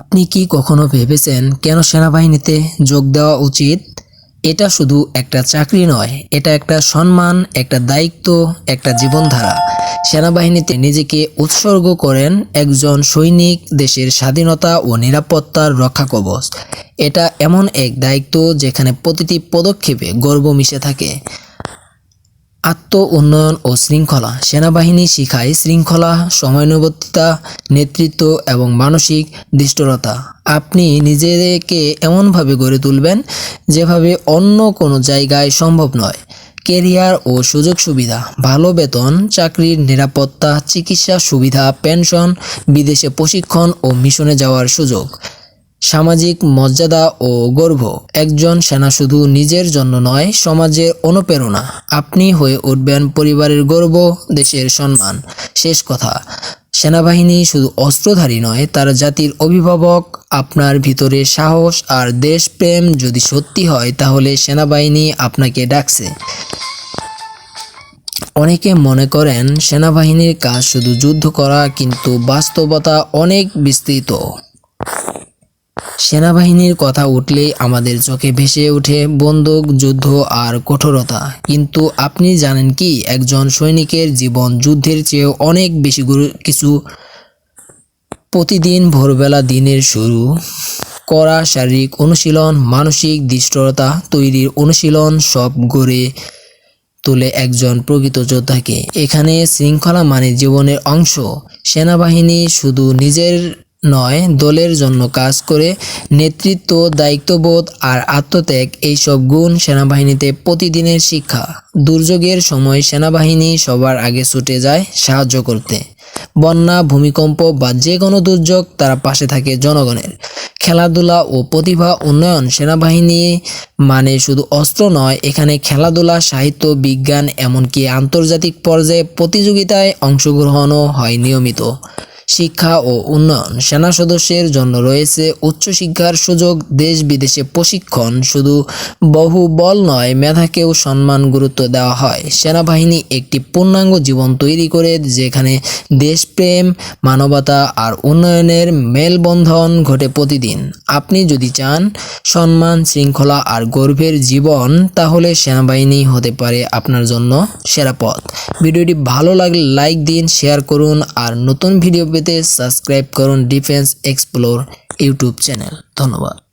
আপনি কি কখনো ভেবেছেন কেন সেনাবাহিনীতে যোগ দেওয়া উচিত? এটা শুধু একটা চাকরি নয়, এটা একটা সম্মান, একটা দায়িত্ব, একটা জীবনধারা। সেনাবাহিনীতে নিজেকে উৎসর্গ করেন একজন সৈনিক, দেশের স্বাধীনতা ও নিরাপত্তার রক্ষা কবচ। এটা এমন এক দায়িত্ব যেখানে প্রতিটি পদক্ষেপে গর্ব মিশে থাকে। আত্ম উন্নয়ন ও শৃঙ্খলা। সেনাবাহিনী শিখায় শৃঙ্খলা সময়ানুবর্তিতা নেতৃত্ব এবং মানসিক দৃষ্টরতা আপনি নিজেকে এমনভাবে গড়ে তুলবেন যেভাবে অন্য কোনো জায়গায় সম্ভব নয়। কেরিয়ার ও সুযোগ সুবিধা, ভালো বেতন, চাকরির নিরাপত্তা, চিকিৎসা সুবিধা, পেনশন, বিদেশে প্রশিক্ষণ ও মিশনে যাওয়ার সুযোগ। সামাজিক মর্যাদা ও গর্ব। একজন সেনা শুধু নিজের জন্য নয় সমাজের অনুপ্রেরণা। আপনি হয়ে উঠবেন পরিবারের গর্ব, দেশের সম্মান। শেষ কথা। সেনাবাহিনী শুধু অস্ত্রধারী নয়, তার জাতির অভিভাবক, আপনার ভিতরে সাহস আর দেশপ্রেম যদি সত্যি হয়, তাহলে সেনাবাহিনী আপনাকে ডাকছে। অনেকে মনে করেন সেনাবাহিনীর কাজ শুধু যুদ্ধ করা, কিন্তু বাস্তবতা অনেক বিস্তৃত। সেনাবাহিনীর কথা উঠলেই আমাদের চোখে ভেসে ওঠে বন্দুক, যুদ্ধ আর কঠোরতা। কিন্তু আপনি জানেন কি, একজন সৈনিকের জীবন যুদ্ধের চেয়েও অনেক বেশি কিছু প্রতিদিন ভোরবেলা দিনের শুরু। করা শারীরিক অনুশীলন, মানসিক দৃষ্টতা তৈরির অনুশীলন সব গড়ে তোলে একজন প্রকৃত যোদ্ধাকে। এখানে শৃঙ্খলা মানে জীবনের অংশ। সেনাবাহিনী শুধু নিজের নয়, দলের জন্য কাজ করে নেতৃত্ব, দায়িত্ববোধ আর আত্মত্যাগ এইসব গুণ সেনাবাহিনীতে প্রতিদিনের শিক্ষা। দুর্যোগের সময় সেনাবাহিনী সবার আগে ছুটে যায় সাহায্য করতে। বন্যা, ভূমিকম্প বা যে কোনো দুর্যোগ তারা পাশে থাকে জনগণের। খেলাধুলা ও প্রতিভা উন্নয়ন সেনাবাহিনী মানে শুধু অস্ত্র নয়, এখানে খেলাধুলা, সাহিত্য, বিজ্ঞান এমনকি আন্তর্জাতিক পর্যায়ে প্রতিযোগিতায় অংশগ্রহণও হয় নিয়মিত। শিক্ষা ও উন্নয়ন। সেনা সদস্যের জন্য রয়েছে উচ্চশিক্ষার সুযোগ, দেশ বিদেশে প্রশিক্ষণ। শুধু বহু বল নয়, মেধাকেও সম্মান, গুরুত্ব দেওয়া হয়। সেনাবাহিনী একটি পূর্ণাঙ্গ জীবন তৈরি করে, যেখানে দেশপ্রেম, মানবতা আর উন্নয়নের মেলবন্ধন ঘটে প্রতিদিন। আপনি যদি চান সম্মান, শৃঙ্খলা আর গর্বের জীবন, তাহলে সেনাবাহিনী হতে পারে আপনার জন্য সেরা পথ। ভিডিওটি ভালো লাগলে লাইক দিন, শেয়ার করুন, আর নতুন ভিডিও পেতে সাবস্ক্রাইব করুন ডিফেন্স এক্সপ্লোর ইউটিউব চ্যানেল। ধন্যবাদ।